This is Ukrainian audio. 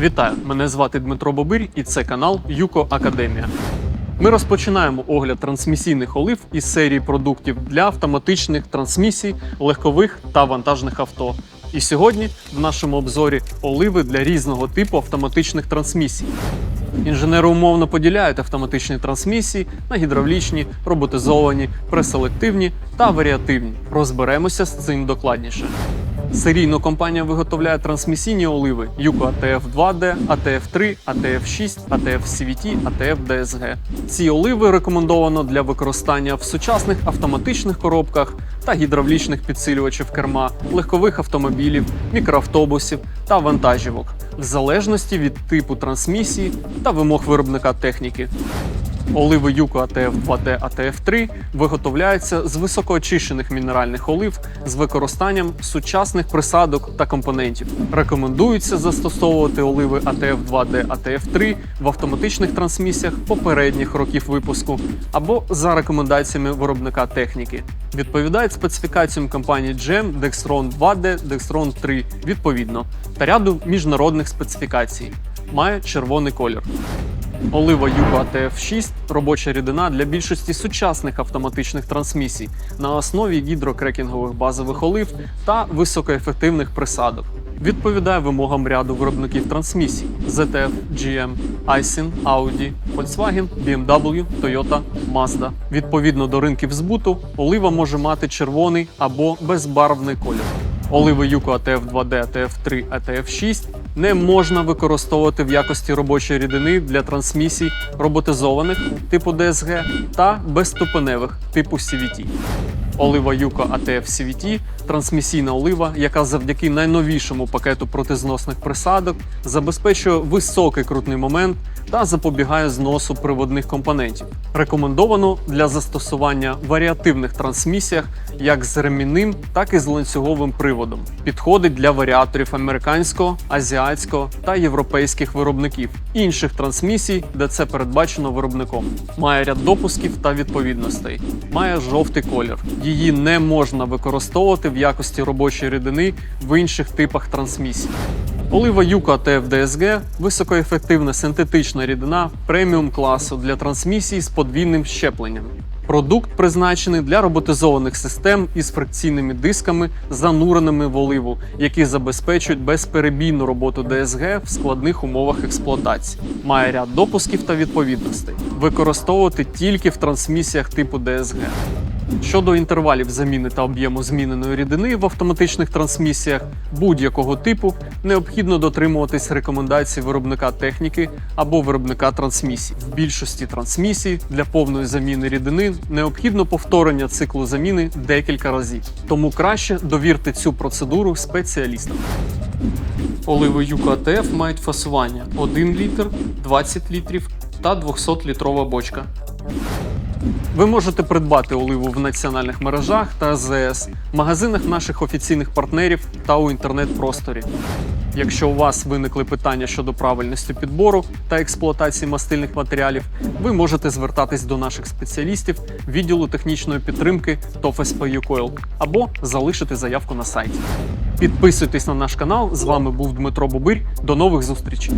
Вітаю! Мене звати Дмитро Бобир і це канал Юко Академія. Ми розпочинаємо огляд трансмісійних олив із серії продуктів для автоматичних трансмісій, легкових та вантажних авто. І сьогодні в нашому обзорі оливи для різного типу автоматичних трансмісій. Інженери умовно поділяють автоматичні трансмісії на гідравлічні, роботизовані, преселективні та варіативні. Розберемося з цим докладніше. Серійно компанія виготовляє трансмісійні оливи Yuko ATF 2D, ATF 3, ATF 6, ATF CVT, ATF DSG. Ці оливи рекомендовано для використання в сучасних автоматичних коробках та гідравлічних підсилювачів керма, легкових автомобілів, мікроавтобусів та вантажівок, в залежності від типу трансмісії та вимог виробника техніки. Оливи Юко ATF 2D ATF 3 виготовляються з високоочищених мінеральних олив з використанням сучасних присадок та компонентів. Рекомендується застосовувати оливи ATF 2D ATF 3 в автоматичних трансмісіях попередніх років випуску або за рекомендаціями виробника техніки. Відповідають специфікаціям компанії GM Dextron 2D, Dextron 3 відповідно та ряду міжнародних специфікацій. Має червоний колір. Олива Юко ATF 6 робоча рідина для більшості сучасних автоматичних трансмісій на основі гідрокрекінгових базових олив та високоефективних присадок. Відповідає вимогам ряду виробників трансмісій ZF, GM, Aisin, Audi, Volkswagen, BMW, Toyota, Mazda. Відповідно до ринків збуту, олива може мати червоний або безбарвний колір. Оливи Юко ATF 2D, ATF 3, ATF 6 не можна використовувати в якості робочої рідини для трансмісій роботизованих типу DSG та безступеневих типу CVT. Олива Юко ATF CVT – трансмісійна олива, яка завдяки найновішому пакету протизносних присадок забезпечує високий крутний момент та запобігає зносу приводних компонентів. Рекомендовано для застосування в варіативних трансмісіях як з ремінним, так і з ланцюговим приводом. Підходить для варіаторів американського, азіатського та європейських виробників, інших трансмісій, де це передбачено виробником. Має ряд допусків та відповідностей. Має жовтий колір. Її не можна використовувати в якості робочої рідини в інших типах трансмісій. Олива ATF DSG – високоефективна синтетична рідина преміум класу для трансмісій з подвійним щепленням. Продукт призначений для роботизованих систем із фрикційними дисками, зануреними в оливу, які забезпечують безперебійну роботу DSG в складних умовах експлуатації. Має ряд допусків та відповідностей. Використовувати тільки в трансмісіях типу DSG. Щодо інтервалів заміни та об'єму зміненої рідини в автоматичних трансмісіях будь-якого типу необхідно дотримуватись рекомендацій виробника техніки або виробника трансмісій. В більшості трансмісій для повної заміни рідини необхідно повторення циклу заміни декілька разів. Тому краще довірте цю процедуру спеціалістам. Оливи Юко АТФ мають фасування 1 літр, 20 літрів та 200-літрова бочка. Ви можете придбати оливу в національних мережах та АЗС, магазинах наших офіційних партнерів та у інтернет-просторі. Якщо у вас виникли питання щодо правильності підбору та експлуатації мастильних матеріалів, ви можете звертатись до наших спеціалістів відділу технічної підтримки «Юкойл» або залишити заявку на сайті. Підписуйтесь на наш канал. З вами був Дмитро Бубир. До нових зустрічей!